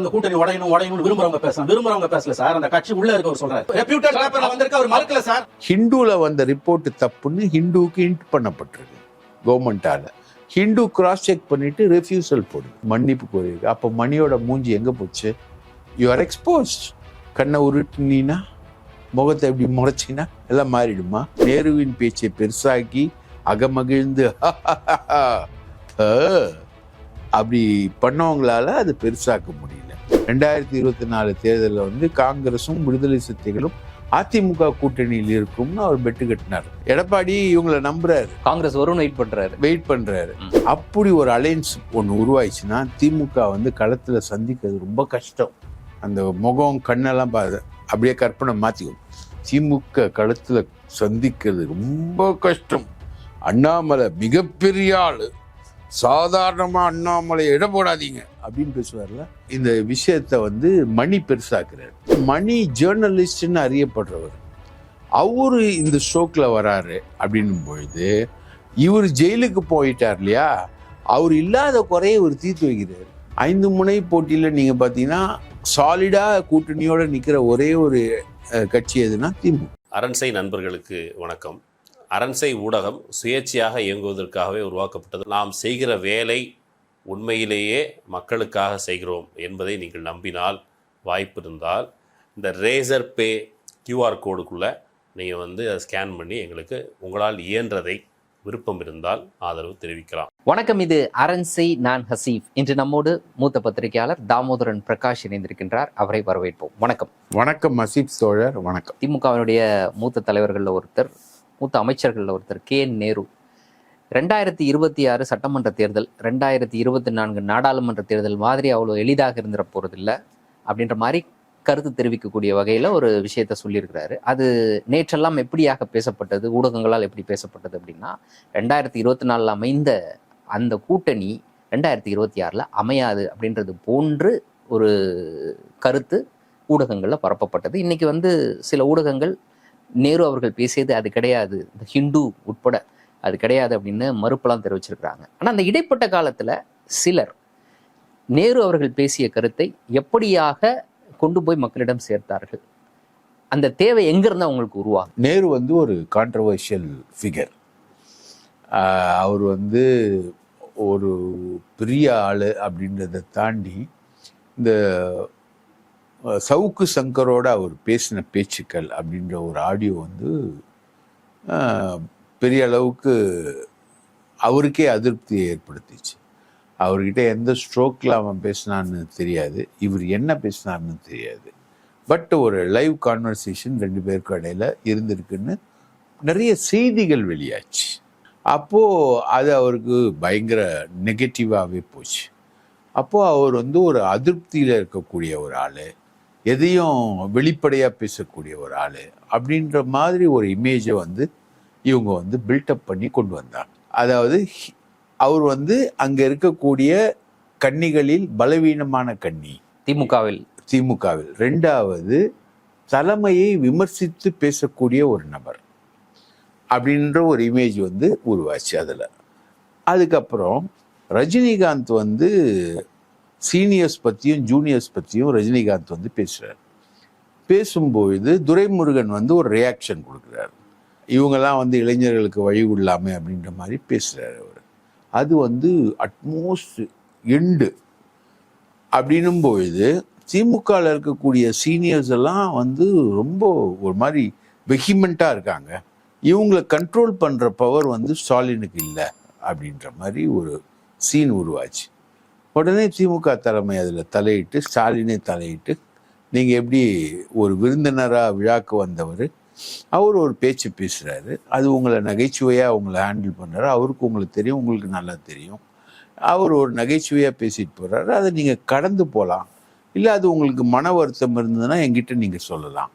இந்த கூட்டணி உடையணும் உடையணும் விரும்புறவங்க பேசலாம். விரும்புறவங்க பேசல சார். அந்த கட்சி உள்ள இருக்கவர் சொல்றாரு. ரெப்யூட்டட் பேப்பர்ல வந்திருக்க அவர் மறுக்கல சார். ஹிந்துல வந்த ரிப்போர்ட் தப்புன்னு ஹிந்துவுக்கு இன்ட் பண்ணப்பட்டிருக்கு. கவர்மெண்டால ஹிந்து கிராஸ் செக் பண்ணிட்டு ரெஃப்யூசல் போடு. மன்னிப்பு கோரியிருக்கு. அப்போ மணியோட மூஞ்சி எங்க போச்சு? யூ ஆர் எக்ஸ்போஸ்ட் கண்ணை உருட்டினீன்னா முகத்தை எப்படி முறைச்சினா எல்லாம் மாறிடுமா? நேருவின் பேச்சை பெருசாக்கி அகமகிழ்ந்து அப்படி பண்ணவங்களால அது பெருசாக்க முடியும் ரெண்டாயிரத்தி இருபத்தி நாலு தேர்தலில் வந்து காங்கிரஸும் விடுதலை சிறுத்தைகளும் அதிமுக கூட்டணியில் இருக்கும்னு அவர் பெட்டு கட்டினார். எடப்பாடி இவங்களை நம்புறாரு. காங்கிரஸ் வரும்னு வெயிட் பண்றாரு. வெயிட் பண்றாரு. அப்படி ஒரு அலைன்ஸ் ஒன்று உருவாயிடுச்சுன்னா திமுக வந்து களத்துல சந்திக்கிறது ரொம்ப கஷ்டம். அந்த முகம் கண்ணெல்லாம் பா அப்படியே கற்பனை மாத்திக்கும். திமுக களத்துல சந்திக்கிறது ரொம்ப கஷ்டம். அண்ணாமலை மிகப்பெரிய ஆளு. சாதாரணமா அண்ணாமலை இடம் போடாதீங்க அப்படின்னு பேசுவார்ல. இந்த விஷயத்த வந்து மணி பெருசாக்குறாரு. மணி ஜேர்னலிஸ்ட்னு அறியப்படுறவர். அவரு இந்த ஸ்ட்ரோக்ல வராரு அப்படின்னும் பொழுது இவர் ஜெயிலுக்கு போயிட்டார் இல்லையா? அவர் இல்லாத குறைய இவர் தீர்த்து வைக்கிறார். ஐந்து முனை போட்டியில நீங்க பாத்தீங்கன்னா சாலிடா கூட்டணியோட நிக்கிற ஒரே ஒரு கட்சி எதுனா திமுக. அரண்சை நண்பர்களுக்கு வணக்கம். அரண்சை ஊடகம் சுயேட்சையாக இயங்குவதற்காகவே உருவாக்கப்பட்டது. நாம் செய்கிற வேலை உண்மையிலேயே மக்களுக்காக செய்கிறோம் என்பதை நீங்கள் நம்பினால் வாய்ப்பு இருந்தால் இந்த ரேசர் பே கியூஆர் கோடுக்குள்ளே நீங்கள் வந்து அதை ஸ்கேன் பண்ணி எங்களுக்கு உங்களால் இயன்றதை விருப்பம் இருந்தால் ஆதரவு தெரிவிக்கலாம். வணக்கம் இது அரண்சை நான் ஹசீஃப் இன்று நம்மோடு மூத்த பத்திரிகையாளர் தாமோதரன் பிரகாஷ் இணைந்திருக்கின்றார். அவரை வரவேற்போம். வணக்கம். வணக்கம் மசீப் தோழர். வணக்கம். திமுகவினுடைய மூத்த தலைவர்களில் ஒருத்தர் மூத்த அமைச்சர்களில் ஒருத்தர் கே என் நேரு. ரெண்டாயிரத்தி இருபத்தி ஆறு சட்டமன்ற தேர்தல் ரெண்டாயிரத்தி இருபத்தி நான்கு நாடாளுமன்ற தேர்தல் மாதிரி அவ்வளோ எளிதாக இருந்துட போகிறதில்ல அப்படின்ற மாதிரி கருத்து தெரிவிக்கக்கூடிய வகையில் ஒரு விஷயத்த சொல்லியிருக்கிறாரு. அது நேற்றெல்லாம் எப்படியாக பேசப்பட்டது ஊடகங்களால் எப்படி பேசப்பட்டது அப்படின்னா ரெண்டாயிரத்தி இருபத்தி நாலில் அமைந்த அந்த கூட்டணி ரெண்டாயிரத்தி இருபத்தி ஆறில் அமையாது அப்படின்றது போன்று ஒரு கருத்து ஊடகங்களில் பரப்பப்பட்டது. இன்றைக்கி வந்து சில ஊடகங்கள் நேரு அவர்கள் பேசியது அது கிடையாது. இந்த ஹிந்து உட்பட அது கிடையாது அப்படின்னு மறுப்பெல்லாம் தெரிவிச்சிருக்கிறாங்க. ஆனால் அந்த இடைப்பட்ட காலத்தில் சிலர் நேரு அவர்கள் பேசிய கருத்தை எப்படியாக கொண்டு போய் மக்களிடம் சேர்த்தார்கள்? அந்த தேவை எங்கிருந்து அவங்களுக்கு உருவாகும்? நேரு வந்து ஒரு கான்ட்ரவர்ஷியல் ஃபிகர் அவர் வந்து ஒரு பெரிய ஆள் அப்படின்றத தாண்டி இந்த சவுக்கு சங்கரோட அவர் பேசின பேச்சுக்கள் அப்படின்ற ஒரு ஆடியோ வந்து பெரிய அளவுக்கு அவருக்கே அதிருப்தியை ஏற்படுத்திச்சு. அவர்கிட்ட எந்த ஸ்ட்ரோக்கில் அவன் பேசினான்னு தெரியாது. இவர் என்ன பேசினார்னு தெரியாது. பட் ஒரு லைவ் கான்வர்சேஷன் ரெண்டு பேருக்கு இடையில் இருந்திருக்குன்னு நிறைய செய்திகள் வெளியாச்சு. அப்போது அது அவருக்கு பயங்கர நெகட்டிவாகவே போச்சு. அப்போது அவர் வந்து ஒரு அதிருப்தியில் இருக்கக்கூடிய ஒரு ஆள். எதையும் வெளிப்படையாக பேசக்கூடிய ஒரு ஆள் அப்படின்ற மாதிரி ஒரு இமேஜை வந்து இவங்க வந்து பில்டப் பண்ணி கொண்டு வந்தாங்க. அதாவது அவர் வந்து அங்கே இருக்கக்கூடிய கன்னிகளில் பலவீனமான கன்னி திமுகவில். திமுகவில். ரெண்டாவது தலைமையை விமர்சித்து பேசக்கூடிய ஒரு நபர் அப்படின்ற ஒரு இமேஜ் வந்து உருவாச்சு அதில். அதுக்கப்புறம் ரஜினிகாந்த் வந்து சீனியர்ஸ் பற்றியும் ஜூனியர்ஸ் பற்றியும் ரஜினிகாந்த் வந்து பேசுகிறார் பேசும்பொழுது துரைமுருகன் வந்து ஒரு ரியாக்ஷன் கொடுக்குறாரு. இவங்கெல்லாம் வந்து இளைஞர்களுக்கு வழி விடலாமே அப்படின்ற மாதிரி பேசுகிறார் அவர். அது வந்து அட்மோஸ்ட் எண்டு அப்படின்னும் பொழுது திமுகவில் இருக்கக்கூடிய சீனியர்ஸ் எல்லாம் வந்து ரொம்ப ஒரு மாதிரி வெஹிமெண்ட்டாக இருக்காங்க. இவங்களை கண்ட்ரோல் பண்ணுற பவர் வந்து ஸ்டாலினுக்கு இல்லை அப்படின்ற மாதிரி ஒரு சீன் உருவாச்சு. உடனே திமுக தலைமை அதில் தலையிட்டு ஸ்டாலினே தலையிட்டு நீங்கள் எப்படி ஒரு விருந்தினராக விழாக்கு வந்தவர் அவர் ஒரு பேச்சு பேசுகிறாரு அது உங்களை நகைச்சுவையாக உங்களை ஹேண்டில் பண்ணுறாரு அவருக்கு உங்களுக்கு தெரியும் உங்களுக்கு நல்லா தெரியும். அவர் ஒரு நகைச்சுவையாக பேசிட்டு போகிறாரு அதை நீங்கள் கடந்து போகலாம் இல்லை அது உங்களுக்கு மன வருத்தம் இருந்ததுன்னா என்கிட்ட நீங்கள் சொல்லலாம்.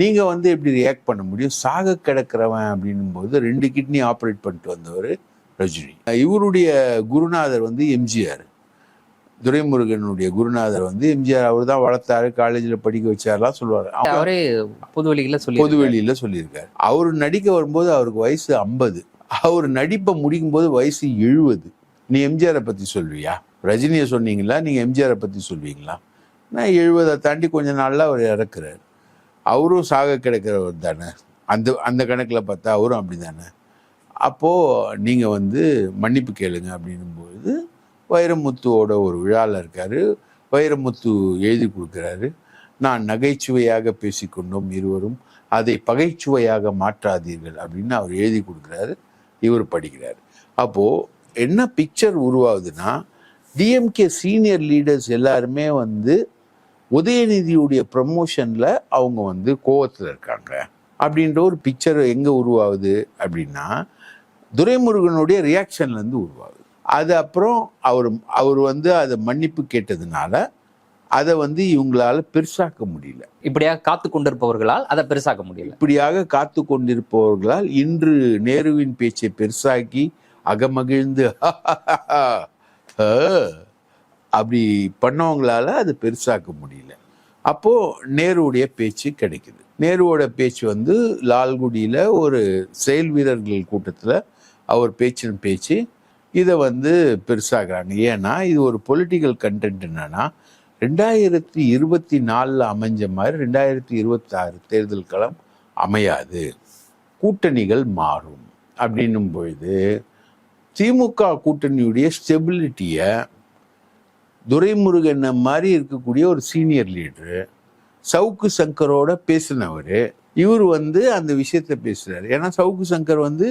நீங்கள் வந்து எப்படி ரியாக்ட் பண்ண முடியும்? சாக கிடக்கிறவன் அப்படின்னும் போது ரெண்டு கிட்னி ஆப்ரேட் பண்ணிட்டு வந்தவர் ரஜினி. இவருடைய குருநாதர் வந்து எம்ஜிஆர். துரைமுருகனுடைய குருநாதர் வந்து எம்ஜிஆர் அவர் தான் வளர்த்தாரு காலேஜில் படிக்க வச்சாரெல்லாம் சொல்லுவார். அவரே பொதுவெளியில் சொல்லி பொதுவெளியில சொல்லியிருக்காரு. அவர் நடிக்க வரும்போது அவருக்கு வயசு ஐம்பது. அவர் நடிப்பை முடிக்கும் போது வயசு எழுபது நீ எம்ஜிஆரை பத்தி சொல்வியா ரஜினியை சொன்னீங்களா? நீங்க எம்ஜிஆரை பத்தி சொல்வீங்களா நான் எழுபதை தாண்டி கொஞ்ச நாள்ல அவர் இறக்குறாரு. அவரும் சாக கிடக்கிறவர் தானே. அந்த அந்த கணக்கில் பார்த்தா அவரும் அப்படி தானே அப்போது நீங்கள் வந்து மன்னிப்பு கேளுங்க அப்படின்னும்போது வைரமுத்துவோட ஒரு விழாவில் இருக்கார். வைரமுத்து எழுதி கொடுக்குறாரு. நான் நகைச்சுவையாக பேசிக்கொண்டோம் இருவரும். அதை பகைச்சுவையாக மாற்றாதீர்கள் அப்படின்னு அவர் எழுதி கொடுக்குறாரு. இவர் படிக்கிறார். அப்போது என்ன பிக்சர் உருவாகுதுன்னா டிஎம்கே சீனியர் லீடர்ஸ் எல்லாருமே வந்து உதயநிதியுடைய ப்ரமோஷனில் அவங்க வந்து கோவத்தில் இருக்காங்க. அப்படின்ற ஒரு பிக்சர் எங்கே உருவாகுது அப்படின்னா துரைமுருகனுடைய ரியாக்ஷன்லேருந்து உருவாகுது. அது அப்புறம் அவர் அவர் வந்து அதை மன்னிப்பு கேட்டதுனால அதை வந்து இவங்களால பெருசாக்க முடியல. இப்படியாக காத்து கொண்டிருப்பவர்களால் அதை பெருசாக்க முடியல. இப்படியாக காத்து கொண்டிருப்பவர்களால் இன்று நேருவின் பேச்சை பெருசாக்கி அகமகிழ்ந்து அப்படி பண்ணவங்களால அது பெருசாக்க முடியல. அப்போ நேருவுடைய பேச்சு கிடைக்குது. நேருவோட பேச்சு வந்து லால்குடியில் ஒரு செயல் வீரர்கள் கூட்டத்தில் அவர் பேச்சின் பேச்சு இதை வந்து பெருசாகிறாங்க ஏன்னா இது ஒரு பொலிட்டிக்கல் கண்டென்ட் என்னன்னா ரெண்டாயிரத்தி இருபத்தி நாலில் அமைஞ்ச மாதிரி ரெண்டாயிரத்தி இருபத்தாறு தேர்தல் களம் அமையாது. கூட்டணிகள் மாறும். அப்படின்னும் பொழுது திமுக கூட்டணியுடைய ஸ்டெபிலிட்டியை துரைமுருகன் மாதிரி இருக்கக்கூடிய ஒரு சீனியர் லீடரு சவுக்கு சங்கரோட பேசினவர் இவர் வந்து அந்த விஷயத்த பேசுகிறார் ஏன்னா சவுக்கு சங்கர் வந்து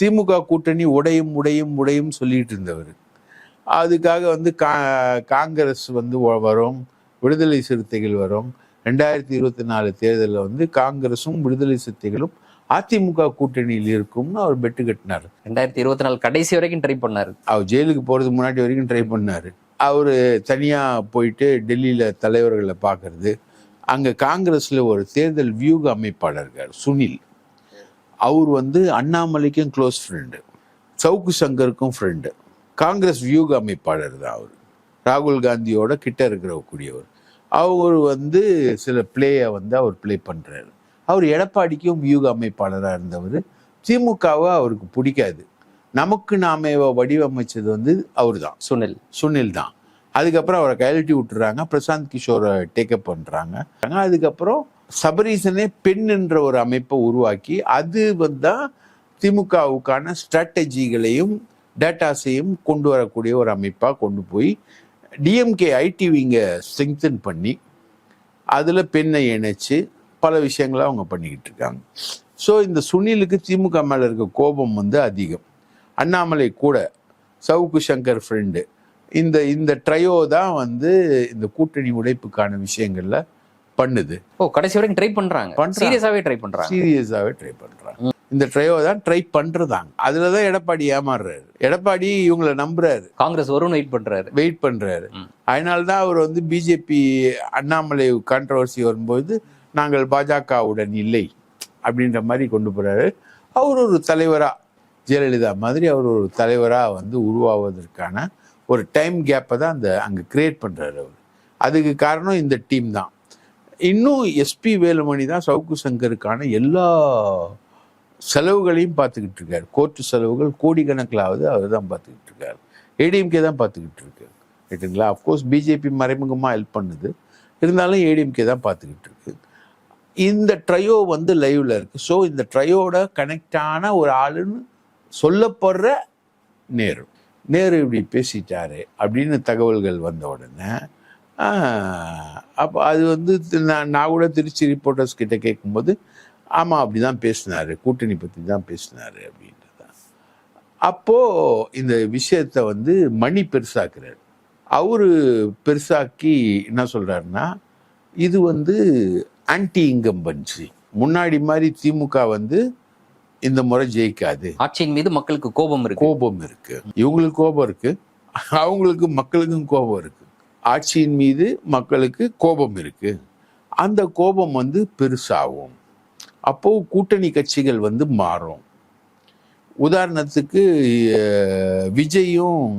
திமுக கூட்டணி உடையும் உடையும் உடையும் சொல்லிட்டு இருந்தவர். அதுக்காக வந்து கா காங்கிரஸ் வந்து வரும் விடுதலை சிறுத்தைகள் வரும். ரெண்டாயிரத்தி இருபத்தி நாலு தேர்தலில் வந்து காங்கிரஸும் விடுதலை சிறுத்தைகளும் அதிமுக கூட்டணியில் இருக்கும்னு அவர் பெட்டு கட்டினார். ரெண்டாயிரத்தி இருபத்தி நாலு கடைசி வரைக்கும் ட்ரை பண்ணாரு. அவர் ஜெயிலுக்கு போகிறதுக்கு முன்னாடி வரைக்கும் ட்ரை பண்ணார். அவர் தனியாக போயிட்டு டெல்லியில் தலைவர்களை பார்க்கறது. அங்கே காங்கிரஸில் ஒரு தேர்தல் வியூக அமைப்பாளர் இருக்கார் சுனில். அவர் வந்து அண்ணாமலைக்கும் க்ளோஸ் ஃப்ரெண்டு சவுக்கு சங்கருக்கும் ஃப்ரெண்டு காங்கிரஸ் வியூக அமைப்பாளர் தான் அவர். ராகுல் காந்தியோட கிட்ட இருக்கிற கூடியவர் அவர் வந்து சில பிளேயை வந்து அவர் ப்ளே பண்ணுறாரு அவர் எடப்பாடிக்கும் வியூக அமைப்பாளராக இருந்தவர். திமுகவை அவருக்கு பிடிக்காது. நமக்கு நாம வடிவமைச்சது வந்து அவர் தான் சுனில். சுனில் தான். அதுக்கப்புறம் அவரை கையெழுத்தி விட்டுறாங்க. பிரசாந்த் கிஷோரை டேக்கப் பண்ணுறாங்க அதுக்கப்புறம் சபரீசனே பெண் என்ற ஒரு அமைப்பை உருவாக்கி அது வந்து திமுகவுக்கான ஸ்ட்ராட்டஜிகளையும் டேட்டாஸையும் கொண்டு வரக்கூடிய ஒரு அமைப்பாக கொண்டு போய் டிஎம்கே ஐடி விங்க ஸ்ட்ரெங்தன் பண்ணி அதில் பெண்ணை இணைச்சு பல விஷயங்களை அவங்க பண்ணிக்கிட்டு இருக்காங்க. ஸோ இந்த சுனிலுக்கு திமுக மேலே இருக்க கோபம் வந்து அதிகம். அண்ணாமலை கூட சவுக்கு சங்கர் ஃப்ரெண்டு இந்த இந்த ட்ரையோ தான் வந்து இந்த கூட்டணி உடைப்புக்கான விஷயங்களில் பண்ணுது. ஓ கடைசி வரைக்கும் ட்ரை பண்றாங்க. சீரியஸாவே ட்ரை பண்றாங்க. சீரியஸாகவே ட்ரை பண்றாங்க. இந்த ட்ரையோ தான் ட்ரை பண்றதாங்க. அதுல தான் எடப்பாடி ஏமாறுறாரு. எடப்பாடி இவங்களை நம்புறாரு. காங்கிரஸ் வரும்னு வெயிட் பண்றாரு. வெயிட் பண்றாரு. அதனால தான் அவர் வந்து பிஜேபி அண்ணாமலை கான்ட்ரவர்சி வரும்போது நாங்கள் பாஜகவுடன் இல்லை அப்படின்ற மாதிரி கொண்டு போறாரு. அவர் ஒரு தலைவரா ஜெயலலிதா மாதிரி அவர் ஒரு தலைவரா வந்து உருவாவதற்கான ஒரு டைம் கேப்பை தான் அந்த அங்கே கிரியேட் பண்றாரு அவர். அதுக்கு காரணம் இந்த டீம் தான். இன்னும் எஸ்பி வேலுமணி தான் சவுக்கு சங்கருக்கான எல்லா செலவுகளையும் பார்த்துக்கிட்டு இருக்கார். கோர்ட்டு செலவுகள் கோடிக்கணக்கிலாவது அவர் தான் பார்த்துக்கிட்டு இருக்கார். ஏடிஎம்கே தான் பார்த்துக்கிட்டு இருக்கார் ரைட்டுங்களா அஃப்கோர்ஸ் பிஜேபி மறைமுகமாக ஹெல்ப் பண்ணுது. இருந்தாலும் ஏடிஎம்கே தான் பார்த்துக்கிட்டு இருக்கு. இந்த ட்ரையோ வந்து லைவில் இருக்குது ஸோ இந்த ட்ரையோட கனெக்டான ஒரு ஆளுன்னு சொல்லப்படுற நேரு. நேரு இப்படி பேசிட்டாரு அப்படின்னு தகவல்கள் வந்த உடனே அப்போ அது வந்து நான் நான் கூட திருச்சி ரிப்போர்ட்டர்ஸ் கிட்ட கேட்கும்போது ஆமாம் அப்படி தான் பேசினாரு. கூட்டணி பற்றி தான் பேசினாரு அப்படின்றதான். அப்போது இந்த விஷயத்தை வந்து மணி பெருசாக்குறாரு. அவரு பெருசாக்கி என்ன சொல்றாருன்னா இது வந்து ஆன்டி இங்கம்பன்சி முன்னாடி மாதிரி திமுக வந்து இந்த முறை ஜெயிக்காது. ஆட்சியின் மீது மக்களுக்கு கோபம் இருக்கு. கோபம் இருக்கு. இவங்களுக்கு கோபம் இருக்கு. அவங்களுக்கு மக்களுக்கும் கோபம் இருக்கு. ஆட்சியின் மீது மக்களுக்கு கோபம் இருக்கு. அந்த கோபம் வந்து பெருசாகும். அப்போ கூட்டணி கட்சிகள் வந்து மாறும். உதாரணத்துக்கு விஜயும்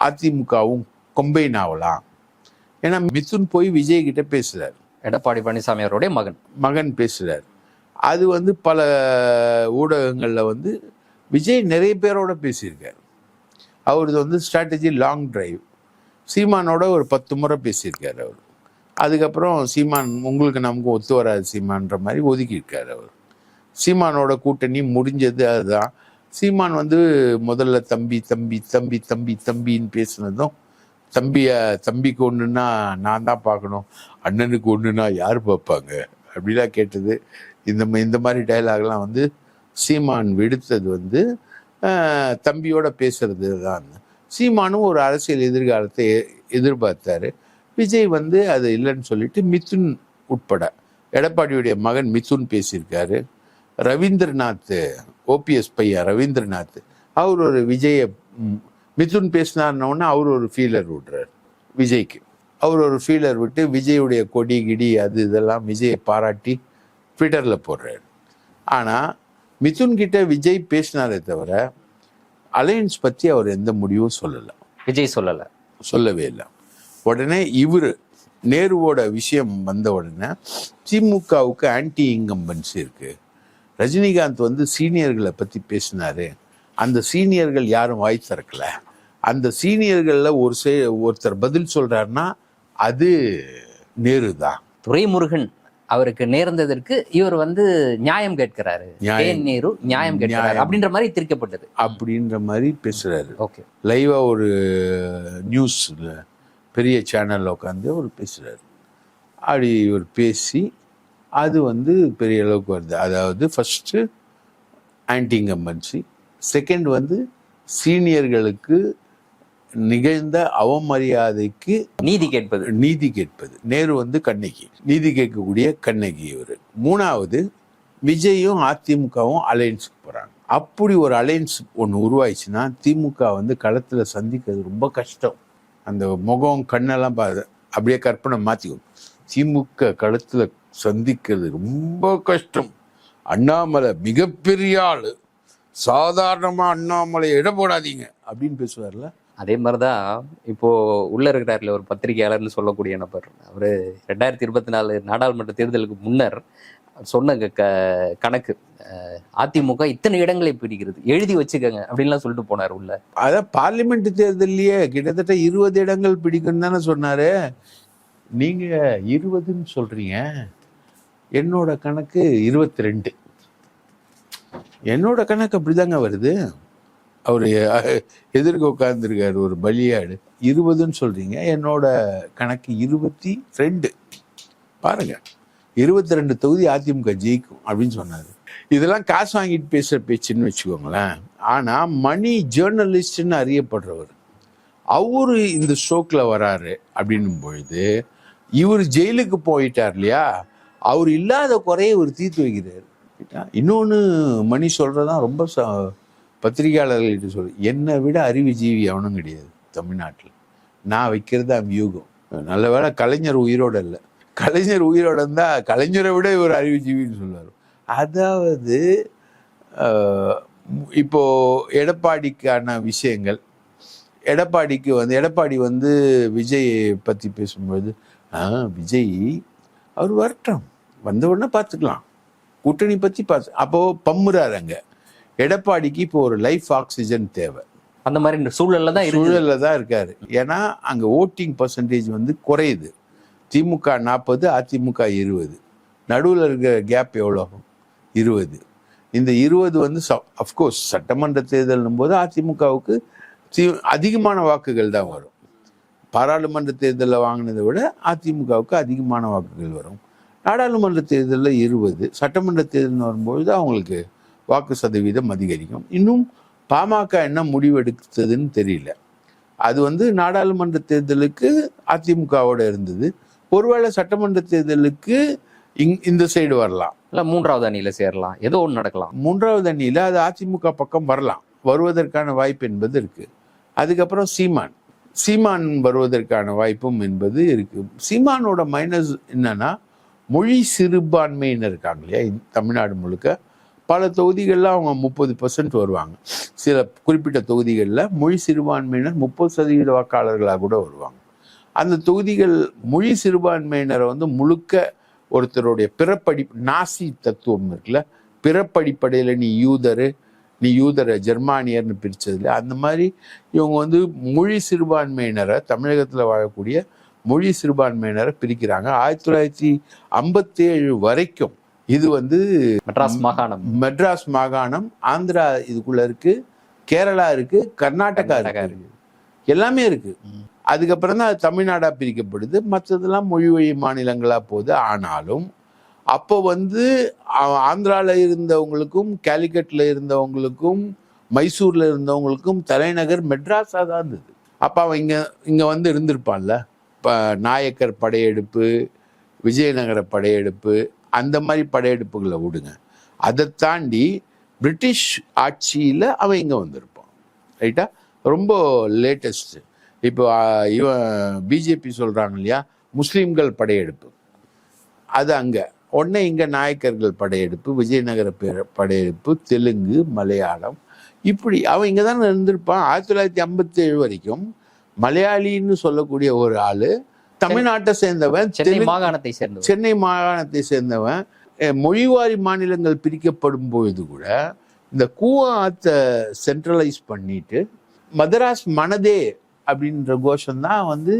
அதிமுகவும் கொம்பைன் ஆகலாம். ஏன்னா மிதுன் போய் விஜய் கிட்ட பேசுறாரு. எடப்பாடி பழனிசாமி அவருடைய மகன். மகன் பேசுறார். அது வந்து பல ஊடகங்கள்ல வந்து விஜய் நிறைய பேரோட பேசியிருக்காரு. அவரது வந்து ஸ்ட்ராட்டஜி லாங் டிரைவ் சீமானோட ஒரு பத்து முறை பேசியிருக்காரு அவர். அதுக்கப்புறம் சீமான் உங்களுக்கு நமக்கு ஒத்து வராது சீமான்ற மாதிரி ஒதுக்கியிருக்காரு அவர். சீமானோட கூட்டணி முடிஞ்சது அதுதான். சீமான் வந்து முதல்ல தம்பி தம்பி தம்பி தம்பி தம்பின்னு பேசுனதும் தம்பியை தம்பிக்கு ஒன்றுன்னா நான் தான் பார்க்கணும் அண்ணனுக்கு ஒன்றுன்னா யார் பார்ப்பாங்க? அப்படிலாம் கேட்டது. இந்த இந்த மாதிரி டைலாக்லாம் வந்து சீமான் விடுத்தது வந்து தம்பியோட பேசுறது தான் சீமானும் ஒரு அரசியல் எதிர்காலத்தை எ- எதிர்பார்த்தாரு. விஜய் வந்து அது இல்லைன்னு சொல்லிட்டு மிதுன் உட்பட எடப்பாடியுடைய மகன் மிதுன் பேசியிருக்காரு. ரவீந்திரநாத் ஓபிஎஸ் பையன் ரவீந்திரநாத் அவர் ஒரு விஜய மிதுன் பேசினார்னோடனே அவர் ஒரு ஃபீலர் விடுறார் விஜய்க்கு. அவர் ஒரு ஃபீலர் விட்டு விஜயுடைய கொடி கிடி அது இதெல்லாம் விஜயை பாராட்டி ட்விட்டரில் போடுறாரு. ஆனால் மிதுன் கிட்ட விஜய் பேசினாரே தவிர அலையன்ஸ் பற்றி அவர் எந்த முடிவும் சொல்லலை. விஜய் சொல்லல. சொல்லவே இல்லை. உடனே இவர் நேருவோட விஷயம் வந்த உடனே திமுகவுக்கு ஆன்டி இன்கம்பன்சி இருக்கு. ரஜினிகாந்த் வந்து சீனியர்களை பற்றி பேசினாரு. அந்த சீனியர்கள் யாரும் வாய் திறக்கல. அந்த சீனியர்களில் ஒரு சே ஒருத்தர் பதில் சொல்றாருன்னா அது நேரு தான் துரைமுருகன். அவருக்கு நேர்ந்ததற்கு இவர் வந்து நியாயம் கேட்கிறாரு. நேரு நியாயம் கேட்கிறாரு. அப்படின்ற மாதிரி திரிக்கப்பட்டது. அப்படின்ற மாதிரி பேசுறாரு. ஓகே. லைவா ஒரு நியூஸ்ல பெரிய சேனல்ல உட்காந்து அவர் பேசுறாரு. அப்படி இவர் பேசி அது வந்து பெரிய அளவுக்கு வருது. அதாவது ஃபர்ஸ்ட் ஆன்டி இன்கம்பன்சி செகண்ட் வந்து சீனியர்களுக்கு நிகழ்ந்த அவமரியாதைக்கு நீதி கேட்பது. நீதி கேட்பது. நேரு வந்து கண்ணகி. நீதி கேட்கக்கூடிய கண்ணகி இவர். மூணாவது விஜயும் அதிமுகவும் அலையன்ஸுக்கு போறாங்க. அப்படி ஒரு அலையன்ஸ் ஒன்று உருவாயிடுச்சுன்னா திமுக வந்து களத்தில் சந்திக்கிறது ரொம்ப கஷ்டம். அந்த முகம் கண்ணெல்லாம் பா அப்படியே கற்பனை மாற்றிக்கும் திமுக களத்தில் சந்திக்கிறது ரொம்ப கஷ்டம். அண்ணாமலை மிகப்பெரிய ஆளு. சாதாரணமாக அண்ணாமலை இட போடாதீங்க அப்படின்னு பேசுவார்ல? அதே மாதிரிதான் இப்போ உள்ள இருக்கிறாருல ஒரு பத்திரிகையாளர்னு சொல்லக்கூடிய நபர். அவர் ரெண்டாயிரத்தி இருபத்தி நாலு நாடாளுமன்ற தேர்தலுக்கு முன்னர் சொன்ன க- கணக்கு அதிமுக இத்தனை இடங்களை பிடிக்கிறது எழுதி வச்சுக்கோங்க அப்படின்லாம் சொல்லிட்டு போனார் உள்ள. அதான் பார்லிமெண்ட் தேர்தலையே கிட்டத்தட்ட இருபது இடங்கள் பிடிக்கும் தானே சொன்னாரு. நீங்க இருபதுன்னு சொல்றீங்க. என்னோட கணக்கு இருபத்தி ரெண்டு. என்னோட கணக்கு அப்படிதாங்க வருது. அவர் எதிர்க்க உட்கார்ந்துருக்காரு ஒரு பலியாடு. இருபதுன்னு சொல்கிறீங்க என்னோட கணக்கு இருபத்தி ரெண்டு. பாருங்கள் இருபத்தி ரெண்டு தொகுதி அதிமுக ஜெயிக்கும் அப்படின்னு சொன்னார். இதெல்லாம் காசு வாங்கிட்டு பேசுகிற பேச்சுன்னு வச்சுக்கோங்களேன். ஆனால் மணி ஜேர்னலிஸ்ட்னு அறியப்படுறவர் அவரு இந்த ஷோக்கில் வராரு அப்படின்னும் பொழுது இவர் ஜெயிலுக்கு போயிட்டார் இல்லையா? அவர் இல்லாத குறைய இவர் தீர்த்து வைக்கிறார். இன்னொன்று மணி சொல்கிறதான் ரொம்ப ச- பத்திரிகையாளர்கள்ட்ட சொல்லு. என்னை விட அறிவுஜீவி அவனும் கிடையாது தமிழ்நாட்டில். நான் வைக்கிறது தான் வியூகம். நல்ல வேலை கலைஞர் உயிரோட இல்லை கலைஞர் உயிரோட இருந்தால் கலைஞரை விட இவர் அறிவுஜீவின்னு சொல்லுவார். அதாவது இப்போது இப்போ எடப்பாடிக்கான விஷயங்கள் எடப்பாடிக்கு வந்து எடப்பாடி வந்து விஜய் பற்றி பேசும்போது விஜய் அவர் வரட்டும். வந்த உடனே பார்த்துக்கலாம். கூட்டணி பற்றி பார்த்து அப்போ பம்முறாரு அங்கே. எடப்பாடிக்கு இப்போ ஒரு லைஃப் ஆக்சிஜன் தேவை. அந்த மாதிரி இந்த சூழல்ல தான் சூழல்ல தான் இருக்காரு. ஏன்னா அங்க ஓட்டிங் பர்சன்டேஜ் வந்து குறையுது. திமுக நாற்பது அதிமுக இருபது. நடுவில் இருக்கிற கேப் எவ்வளோ? இருபது. இந்த இருபது வந்து அஃப்கோர்ஸ் சட்டமன்ற தேர்தல்னும் போது அதிமுகவுக்கு தி- அதிகமான வாக்குகள் தான் வரும். பாராளுமன்ற தேர்தலில் வாங்கினதை விட அதிமுகவுக்கு அதிகமான வாக்குகள் வரும். நாடாளுமன்ற தேர்தலில் இருபது சட்டமன்ற தேர்தல் வரும்பொழுது அவங்களுக்கு வாக்கு சதவீதம் அதிகரிக்கும். இன்னும் பாமக என்ன முடிவெடுத்ததுன்னு தெரியல. அது வந்து நாடாளுமன்ற தேர்தலுக்கு அதிமுகவோட இருந்தது. ஒருவேளை சட்டமன்ற தேர்தலுக்கு இங் இந்த சைடு வரலாம். இல்ல மூன்றாவது அணியில சேரலாம். ஏதோ ஒண்ணு நடக்கலாம். மூன்றாவது அணியில் அது அதிமுக பக்கம் வரலாம். வருவதற்கான வாய்ப்பு என்பது இருக்கு. அதுக்கப்புறம் சீமான். சீமான் வருவதற்கான வாய்ப்பும் என்பது இருக்கு. சீமானோட மைனஸ் என்னன்னா மொழி சிறுபான்மையினர் இருக்காங்க இல்லையா? தமிழ்நாடு முழுக்க. பல தொகுதிகளில் அவங்க முப்பது பர்சன்ட் வருவாங்க. சில குறிப்பிட்ட தொகுதிகளில் மொழி சிறுபான்மையினர் முப்பது சதவீத வாக்காளர்களாக கூட வருவாங்க. அந்த தொகுதிகள் மொழி சிறுபான்மையினரை வந்து முழுக்க ஒருத்தருடைய பிறப்படி நாசி தத்துவம் இருக்குல்ல பிறப்படிப்படையில் நீ யூதரு நீ யூதரை ஜெர்மானியர்னு பிரிச்சதுல அந்த மாதிரி இவங்க வந்து மொழி சிறுபான்மையினரை தமிழகத்தில் வாழக்கூடிய மொழி சிறுபான்மையினரை பிரிக்கிறாங்க. ஆயிரத்தி தொள்ளாயிரத்தி ஐம்பத்தேழு வரைக்கும் இது வந்து மெட்ராஸ் மாகாணம். மெட்ராஸ் மாகாணம் ஆந்திரா இதுக்குள்ள இருக்கு கேரளா இருக்கு கர்நாடகா இருக்கு. எல்லாமே இருக்கு. அதுக்கப்புறம் தான் தமிழ்நாடா பிரிக்கப்படுது மற்றதெல்லாம் மொழி வழி மாநிலங்களா போகுது. ஆனாலும் அப்போ வந்து ஆ- ஆந்திரால இருந்தவங்களுக்கும் கேலிக்கட்ல இருந்தவங்களுக்கும் மைசூர்ல இருந்தவங்களுக்கும் தலைநகர் மெட்ராஸா தான் இருந்தது. அப்ப அவன் இங்க இங்க வந்து இருந்திருப்பான்ல. இப்ப நாயக்கர் படையெடுப்பு விஜயநகர படையெடுப்பு அந்த மாதிரி படையெடுப்புகளை விடுங்க. அதை தாண்டி பிரிட்டிஷ் ஆட்சியில் அவன் இங்கே வந்திருப்பான். ரைட்டா ரொம்ப லேட்டஸ்ட்டு இப்போ இவன் பிஜேபி சொல்கிறாங்க இல்லையா? முஸ்லீம்கள் படையெடுப்பு. அது அங்கே. உடனே இங்கே நாயக்கர்கள் படையெடுப்பு விஜயநகர படையெடுப்பு தெலுங்கு மலையாளம். இப்படி அவன் இங்கே தானே இருந்திருப்பான். ஆயிரத்தி தொள்ளாயிரத்தி ஐம்பத்தேழு வரைக்கும் மலையாளின்னு சொல்லக்கூடிய ஒரு ஆள் தமிழ்நாட்டை சேர்ந்தவன் சென்னை மாகாணத்தை சேர்ந்தவர் சென்னை மாகாணத்தை சேர்ந்தவன். மொழிவாரி மாநிலங்கள் பிரிக்கப்படும் பொழுது கூட இந்த கூவா ஆத்தை சென்ட்ரலைஸ் பண்ணிட்டு மதராஸ் மனதே அப்படின்ற கோஷம் தான் வந்து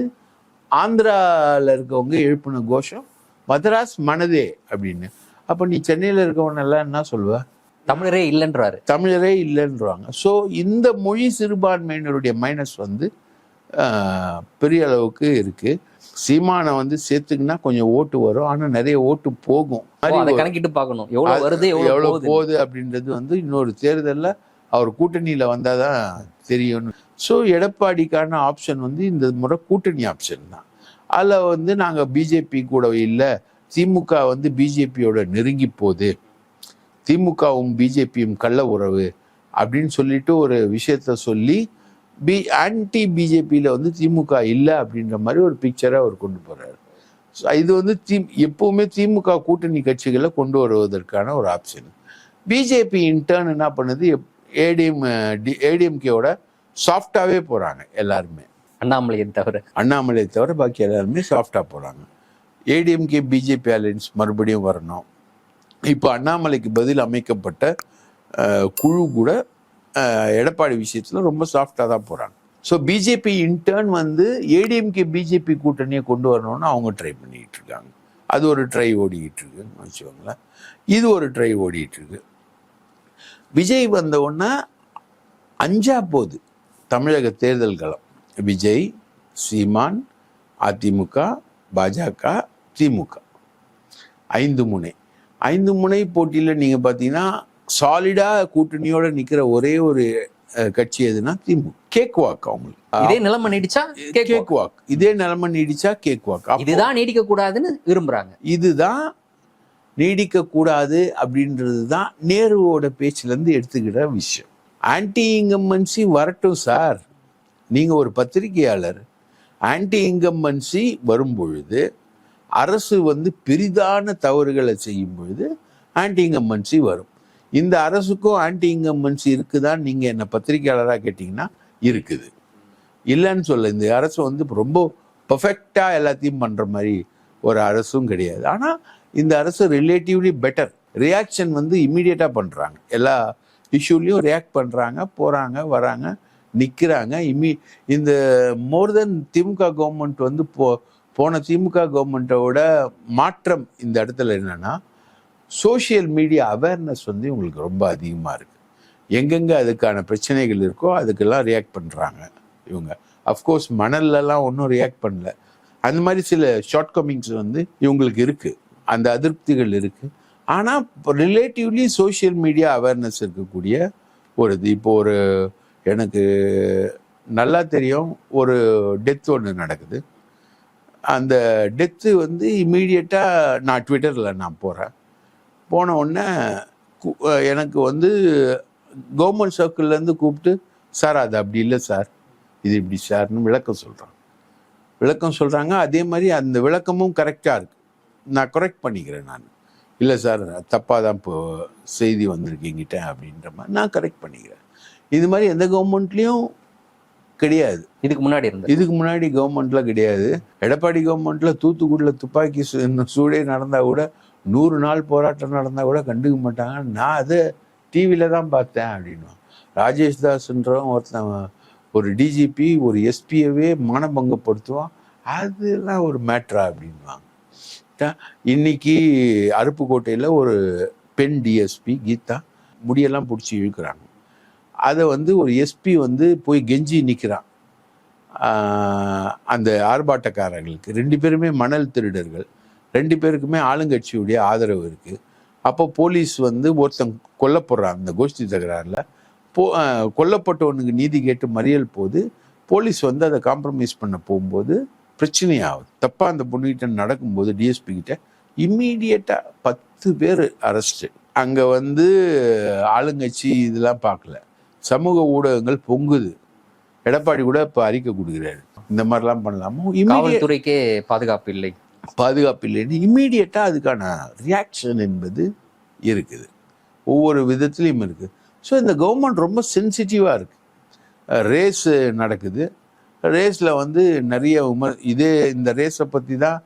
ஆந்திரால இருக்கவங்க எழுப்பின கோஷம். மதராஸ் மனதே அப்படின்னு. அப்போ நீ சென்னையில் இருக்கவன் எல்லாம் என்ன சொல்லுவ? தமிழரே இல்லைன்றாரு. தமிழரே இல்லைன்றாங்க. ஸோ இந்த மொழி சிறுபான்மையினருடைய மைனஸ் வந்து பெரிய அளவுக்கு இருக்கு. சீமானை வந்து சேர்த்துக்கினா கொஞ்சம் ஓட்டு வரும். ஆனால் நிறைய ஓட்டு போகும். கணக்கிட்டு பார்க்கணும். எவ்வளவு வருது எவ்வளவு எவ்வளவு போகுது அப்படின்றது வந்து இன்னொரு தேர்தல்ல அவர் கூட்டணியில வந்தாதான் தெரியும். ஸோ எடப்பாடிக்கான ஆப்ஷன் வந்து இந்த முறை கூட்டணி ஆப்ஷன் தான். அதில் வந்து நாங்கள் பிஜேபி கூட இல்லை. திமுக வந்து பிஜேபியோட நெருங்கி போகுது. திமுகவும் பிஜேபியும் கள்ள உறவு அப்படின்னு சொல்லிட்டு ஒரு விஷயத்த சொல்லி பி ஆன்டி பிஜேபியில் வந்து திமுக இல்லை அப்படின்ற மாதிரி ஒரு பிக்சரை அவர் கொண்டு போறாரு. ஸோ இது வந்து தி எப்பவுமே திமுக கூட்டணி கட்சிகளை கொண்டு வருவதற்கான ஒரு ஆப்ஷன் பிஜேபி இன்டர்ன் என்ன பண்ணுது? ஏடிஎம் ஏடிஎம்கேவோட சாஃப்டாகவே போகிறாங்க எல்லாருமே. அண்ணாமலையை தவிர. அண்ணாமலை தவிர பாக்கி எல்லாருமே சாஃப்டாக போகிறாங்க ஏடிஎம்கே பிஜேபி அலையன்ஸ் மறுபடியும் வரணும். இப்போ அண்ணாமலைக்கு பதில் அமைக்கப்பட்ட குழு கூட எடப்பாடி விஷயத்தில் ரொம்ப சாஃப்டாக தான் போகிறாங்க ஸோ பிஜேபி இன்டர்ன் வந்து ஏடிஎம்கே பிஜேபி கூட்டணியை கொண்டு வரணும்னு அவங்க ட்ரை பண்ணிக்கிட்டு இருக்காங்க. அது ஒரு ட்ரை ஓடிக்கிட்டு இருக்குன்னு வச்சுக்கோங்களேன். இது ஒரு ட்ரை ஓடிக்கிட்டு இருக்கு. விஜய் வந்த உடனே அஞ்சா போகுது. தமிழக தேர்தல் களம். விஜய் சீமான் அதிமுக பாஜக திமுக. ஐந்து முனை. ஐந்து முனை போட்டியில் நீங்கள் பார்த்தீங்கன்னா சாலிடாக கூட்டணியோட நிற்கிற ஒரே ஒரு கட்சி எதுனா திமுக. கேக் வாக் அவங்களுக்கு. இதே நிலைமை நீடிச்சா கேக் வாக் இதே நிலைமை நீடிச்சா கேக் வாக் இதுதான் நீடிக்க கூடாதுன்னு விரும்புறாங்க. இதுதான் நீடிக்க கூடாது அப்படின்றது தான் நேருவோட பேச்சிலேருந்து எடுத்துக்கிற விஷயம். ஆன்டி இன்கம்பன்சி வரட்டும் சார். நீங்கள் ஒரு பத்திரிகையாளர். ஆன்டி இன்கம்பன்சி வரும் பொழுது அரசு வந்து பெரிதான தவறுகளை செய்யும் பொழுது ஆன்டி இன்கம்பன்சி வரும். இந்த அரசுக்கும் ஆன்டி இன்கம்பன்சி இருக்குதான்னு நீங்கள் என்ன பத்திரிகையாளராக கேட்டிங்கன்னா இருக்குது. இல்லைன்னு சொல்ல இந்த அரசு வந்து ரொம்ப பர்ஃபெக்டாக எல்லாத்தையும் பண்ணுற மாதிரி ஒரு அரசும் கிடையாது. ஆனால் இந்த அரசு ரிலேட்டிவ்லி பெட்டர் ரியாக்ஷன் வந்து இம்மீடியட்டாக பண்ணுறாங்க எல்லா இஷ்யூலையும் ரியாக்ட் பண்ணுறாங்க போகிறாங்க வராங்க நிற்கிறாங்க இம்மி இந்த மோர் தென் திமுக கவர்மெண்ட் வந்து போ போன திமுக கவர்மெண்ட்டோட மாற்றம் இந்த இடத்துல என்னென்னா சோஷியல் மீடியா அவேர்னஸ் வந்து இவங்களுக்கு ரொம்ப அதிகமாக இருக்குது எங்கெங்கே அதுக்கான பிரச்சனைகள் இருக்கோ அதுக்கெல்லாம் ரியாக்ட் பண்ணுறாங்க இவங்க. அஃப்கோர்ஸ் மணல்லலாம் ஒன்றும் ரியாக்ட் பண்ணல. அந்த மாதிரி சில ஷார்ட் கமிங்ஸ் வந்து இவங்களுக்கு இருக்குது அந்த அதிருப்திகள் இருக்குது ஆனால் ரிலேட்டிவ்லி சோஷியல் மீடியா அவேர்னஸ் இருக்கக்கூடிய ஒரு இது. இப்போ ஒரு எனக்கு நல்லா தெரியும் ஒரு டெத் ஒன்று நடக்குது. அந்த டெத்து வந்து இம்மீடியட்டாக நான் ட்விட்டரில் நான் போகிறேன் போன உடனே எனக்கு வந்து கவர்மெண்ட் சர்க்கிள்லேருந்து கூப்பிட்டு சார் அது அப்படி இல்லை சார். இது இப்படி சார்னு விளக்கம் சொல்கிறான் விளக்கம் சொல்கிறாங்க அதே மாதிரி அந்த விளக்கமும் கரெக்டாக இருக்கு. நான் கரெக்ட் பண்ணிக்கிறேன் நான். இல்லை சார் தப்பாக தான் இப்போ செய்தி வந்திருக்கு என்கிட்ட அப்படின்ற மாதிரி நான் கரெக்ட் பண்ணிக்கிறேன். இது மாதிரி எந்த கவர்மெண்ட்லேயும் கிடையாது. இதுக்கு முன்னாடி இருந்தது. இதுக்கு முன்னாடி கவர்மெண்ட்ல கிடையாது. எடப்பாடி கவர்மெண்ட்ல தூத்துக்குடியில துப்பாக்கி சூ- சூடே நடந்தா கூட நூறு நாள் போராட்டம் நடந்தால் கூட கண்டுக்க மாட்டாங்க. நான் அதை டிவியில தான் பார்த்தேன் அப்படின்னு ராஜேஷ் தாஸ்ன்றவன் ஒருத்தன் ஒரு டிஜிபி ஒரு எஸ்பியவே மானபங்கப்படுத்துவான். அதெல்லாம் ஒரு மேட்ரா அப்படின்வாங்க இன்னைக்கு அருப்புக்கோட்டையில் ஒரு பெண் டிஎஸ்பி கீதா முடியெல்லாம் பிடிச்சி இழுக்கிறாங்க. அதை வந்து ஒரு எஸ்பி வந்து போய் கெஞ்சி நிற்கிறான் அந்த ஆர்ப்பாட்டக்காரர்களுக்கு. ரெண்டு பேருமே மணல் திருடர்கள். ரெண்டு பேருக்குமே ஆளுங்கட்சியுடைய ஆதரவு இருக்குது அப்போ போலீஸ் வந்து ஒருத்தன் கொல்லப்படுறான் அந்த கோஷ்டி தகராறில். போ கொல்லப்பட்டவனுக்கு நீதி கேட்டு மறியல் போது போலீஸ் வந்து அதை காம்ப்ரமைஸ் பண்ண போகும்போது பிரச்சனையாகுது. தப்பாக அந்த பொண்ணுகிட்ட நடக்கும்போது டிஎஸ்பி கிட்ட இம்மீடியட்டாக பத்து பேர் அரெஸ்ட்டு அங்கே வந்து ஆளுங்கட்சி இதெல்லாம் பார்க்கல. சமூக ஊடகங்கள் பொங்குது. எடப்பாடி கூட இப்போ அறிக்கை கொடுக்குறாரு. இந்த மாதிரிலாம் பண்ணலாமோ? காவல்துறைக்கே பாதுகாப்பு இல்லை. பாதுகாப்பு இல்லைன்னு இம்மீடியட்டாக அதுக்கான ரியாக்ஷன் என்பது இருக்குது. ஒவ்வொரு விதத்துலையும் இருக்குது ஸோ இந்த கவர்மெண்ட் ரொம்ப சென்சிட்டிவாக இருக்குது ரேஸ் நடக்குது. ரேஸில் வந்து நிறைய விமர் இதே இந்த ரேஸை பற்றி தான்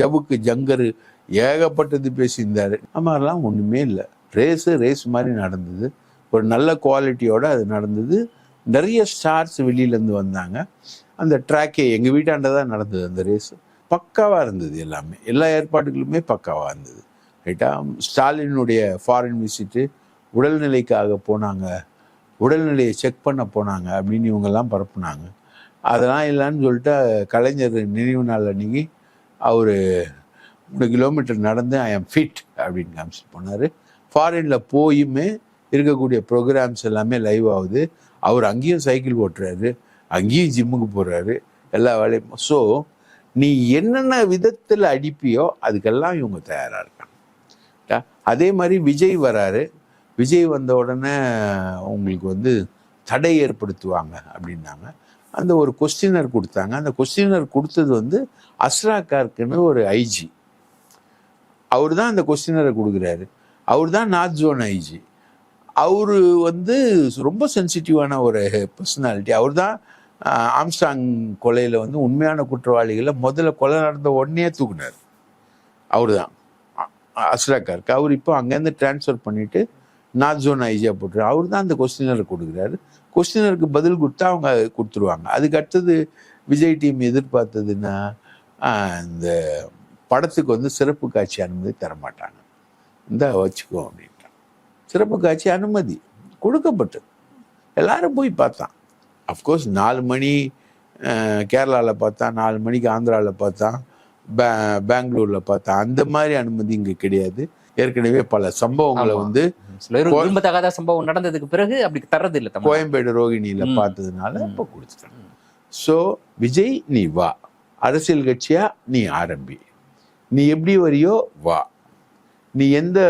ஜவுக்கு ஜங்கரு ஏகப்பட்டது பேசியிருந்தார். அது மாதிரிலாம் ஒன்றுமே இல்லை. ரேஸு ரேஸ் மாதிரி நடந்தது. ஒரு நல்ல குவாலிட்டியோட அது நடந்தது. நிறைய ஸ்டார்ஸ் வெளியிலேருந்து வந்தாங்க. அந்த ட்ராக்கே எங்கள் வீட்டாண்ட தான் நடந்தது அந்த ரேஸு பக்காவாக இருந்தது எல்லாமே. எல்லா ஏற்பாடுகளுமே பக்காவாக இருந்தது. ரைட்டா ஸ்டாலினுடைய ஃபாரின் விசிட்டு உடல்நிலைக்காக போனாங்க. உடல்நிலையை செக் பண்ண போனாங்க அப்படின்னு இவங்கெல்லாம் பரப்புனாங்க. அதெல்லாம் இல்லைன்னு சொல்லிட்டு கலைஞர் நினைவு நாள் அன்னைக்கு அவர் மூணு கிலோமீட்டர் நடந்து ஐ எம் ஃபிட் அப்படின்னு காமிச்சிட்டு போனார். ஃபாரினில் போயுமே இருக்கக்கூடிய ப்ரோக்ராம்ஸ் எல்லாமே லைவ் ஆகுது. அவர் அங்கேயும் சைக்கிள் ஓட்டுறாரு. அங்கேயும் ஜிம்முக்கு போகிறாரு எல்லா வேலையும். ஸோ நீ என்னென்ன விதத்தில் அடிப்பியோ அதுக்கெல்லாம் இவங்க தயாராக இருக்காங்க. அதே மாதிரி விஜய் வராரு. விஜய் வந்த உடனே உங்களுக்கு வந்து தடை ஏற்படுத்துவாங்க அப்படின்னாங்க. அந்த ஒரு கொஸ்டினர் கொடுத்தாங்க. அந்த கொஸ்டினர் கொடுத்தது வந்து அஸ்ரா கார்க்குன்னு ஒரு ஐஜி அவர் தான் அந்த கொஸ்டினரை கொடுக்குறாரு. அவர் தான் நார்த் ஜோன் ஐஜி அவர் வந்து ரொம்ப சென்சிட்டிவான ஒரு பர்சனாலிட்டி அவர் தான் ஆம்ஸ்டாங் கொலையில் வந்து உண்மையான குற்றவாளிகளை முதல்ல கொலை நடந்த உடனே தூக்குனார். அவர் தான் அஸ்ராக்காருக்கு அவர் இப்போ அங்கேருந்து ட்ரான்ஸ்ஃபர் பண்ணிட்டு நாட்ஜோன் ஐஜியா போட்டுரு. அவர் தான் அந்த கொஸ்டினரை கொடுக்குறாரு. கொஸ்டினருக்கு பதில் கொடுத்தா அவங்க கொடுத்துருவாங்க. அதுக்கு அடுத்தது விஜய் டீம் எதிர்பார்த்ததுன்னா இந்த படத்துக்கு வந்து சிறப்பு காட்சி அனுமதி தரமாட்டாங்க. இந்த வச்சுக்கோ அப்படின்ட்டான் சிறப்பு காட்சி அனுமதி கொடுக்கப்பட்டது. எல்லாரும் போய் பார்த்தான். அஃப்கோர்ஸ் நாலு மணி கேரளாவில் பார்த்தா நாலு மணிக்கு ஆந்திராவில் பார்த்தான் பே பெங்களூரில் பார்த்தா அந்த மாதிரி அனுமதி இங்கே கிடையாது. ஏற்கனவே பல சம்பவங்களை. வந்து விரும்பத்தகாத சம்பவம் நடந்ததுக்கு பிறகு அப்படி தர்றது இல்ல கோயம்பேடு ரோகிணியில. பார்த்ததுனால இப்போ கொடுத்துட்டாங்க ஸோ விஜய் நீ வா. அரசியல் கட்சியா நீ ஆரம்பி. நீ எப்படி வரியோ வா. நீ எந்த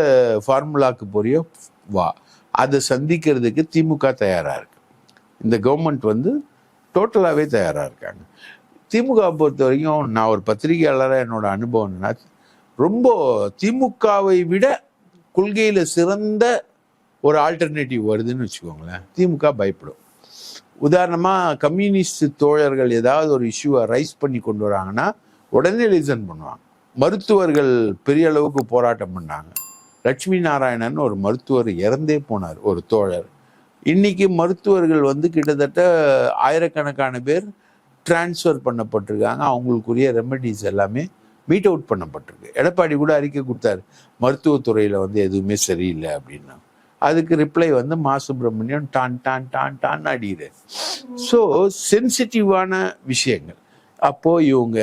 ஃபார்முலாக்கு போறியோ வா. அதை சந்திக்கிறதுக்கு திமுக தயாரா இருக்கு. இந்த கவர்மெண்ட் வந்து டோட்டலாகவே தயாராக இருக்காங்க. திமுக பொறுத்த வரைக்கும் நான் ஒரு பத்திரிகையாளராக என்னோட அனுபவம் என்னன்னா ரொம்ப திமுகவை விட கொள்கையில் சிறந்த ஒரு ஆல்டர்னேட்டிவ் வருதுன்னு வச்சுக்கோங்களேன். திமுக பயப்படும். உதாரணமாக கம்யூனிஸ்ட் தோழர்கள் ஏதாவது ஒரு இஷ்யூவை ரைஸ் பண்ணி கொண்டு வராங்கன்னா உடனே லிசன் பண்ணுவாங்க. மருத்துவர்கள் பெரிய அளவுக்கு போராட்டம் பண்ணாங்க. லட்சுமி நாராயணன் ஒரு மருத்துவர் இறந்தே போனார் ஒரு தோழர். இன்றைக்கி மருத்துவர்கள் வந்து கிட்டத்தட்ட ஆயிரக்கணக்கான பேர் டிரான்ஸ்ஃபர் பண்ணப்பட்டிருக்காங்க. அவங்களுக்குரிய ரெமெடிஸ் எல்லாமே மீட் அவுட் பண்ணப்பட்டிருக்கு. எடப்பாடி கூட அறிக்கை கொடுத்தாரு. மருத்துவத்துறையில் வந்து எதுவுமே சரியில்லை அப்படின்னா. அதுக்கு ரிப்ளை வந்து மா சுப்பிரமணியம் டான் டான் டான் டான் அடியுது ஸோ சென்சிட்டிவான விஷயங்கள். அப்போது இவங்க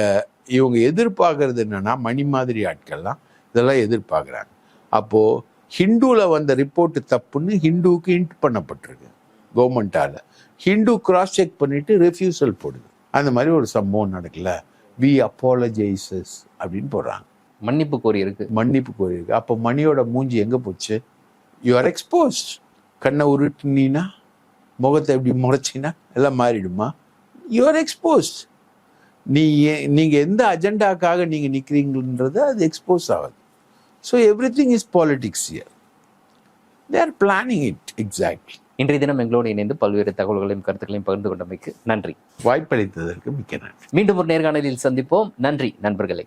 இவங்க எதிர்பார்க்கறது என்னென்னா மணி மாதிரி ஆட்கள்லாம் இதெல்லாம் எதிர்பார்க்குறாங்க. அப்போது ஹிந்துல வந்த ரிப்போர்ட் தப்புன்னு ஹிந்துவுக்கு இன்ட் பண்ணப்பட்டிருக்கு கவர்மெண்டால ஹிந்து கிராஸ் செக் பண்ணிட்டு ரெஃப்யூசல் போடுது. அந்த மாதிரி ஒரு சம்பவம் நடக்கல. வி அப்பாலஜைசஸ் அப்படின்னு போடுறாங்க. மன்னிப்பு கோரி இருக்கு மன்னிப்பு கோரியிருக்கு. அப்போ மணியோட மூஞ்சி எங்கே போச்சு? யூ ஆர் எக்ஸ்போஸ்ட் கண்ணை உருட்டுனீனா முகத்தை எப்படி முறைச்சினா எல்லாம் மாறிடுமா? யூ ஆர் எக்ஸ்போஸ்ட் நீ ஏ- நீங்க எந்த அஜெண்டாக்காக நீங்க நிக்கிறீங்கன்றது அது எக்ஸ்போஸ் ஆகுது. So everything is politics here they are planning it exactly இன்றைய தினம் எங்களோடு இணைந்து பல்வேறு தகவல்களையும் கருத்துக்களையும் பகிர்ந்து கொண்டமைக்கு நன்றி. வாய்ப்பளித்ததற்கு மிக்க நன்றி. மீண்டும் ஒரு நேர்காணலில் சந்திப்போம். நன்றி நண்பர்களே.